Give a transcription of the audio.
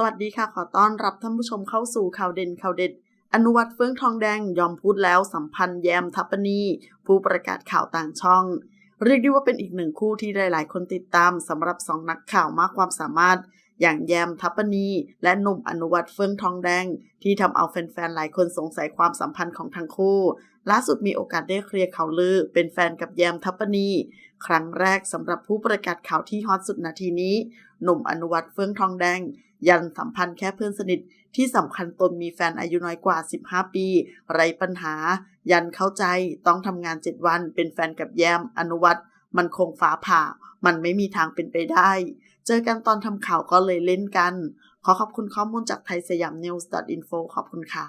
สวัสดีค่ะ ขอต้อนรับท่านผู้ชมเข้าสู่ข่าวเด่นข่าวเด็ด อนุวัตเฟื่องทองแดงยอมพูดแล้วสัมพันธ์แยมทัปปนี ผู้ประกาศข่าวต่างช่อง เรียกได้ว่าเป็นอีกหนึ่งคู่ที่หลาย ๆ คนติดตามสำหรับสองนักข่าวมากความสามารถ อย่างแยมทัปปนี และหนุ่มอนุวัตเฟื่องทองแดง ที่ทำเอาแฟนๆ หลายคนสงสัยความสัมพันธ์ของทั้งคู่ ล่าสุดมีโอกาสได้เคลียร์ข่าวลือ เป็นแฟนกับแยมทัปปนี ครั้งแรกสำหรับผู้ประกาศข่าวที่ฮอตสุดนาทีนี้ หนุ่มอนุวัตเฟื่องทองแดง ยันสัมพันธ์แค่เพื่อนสนิท ที่สำคัญตนมีแฟนอายุน้อยกว่า 15 ปี ไรปัญหา ยันเข้าใจต้องทำงาน 7 วัน เป็นแฟนกับแยมอนุวัต มันคงฟ้าผ่า มันไม่มีทางเป็นไปได้ เจอกันตอนทำข่าวก็เลยเล่นกัน ขอขอบคุณข้อมูลจากไทยสยามนิวส์ .info ขอบคุณค่ะ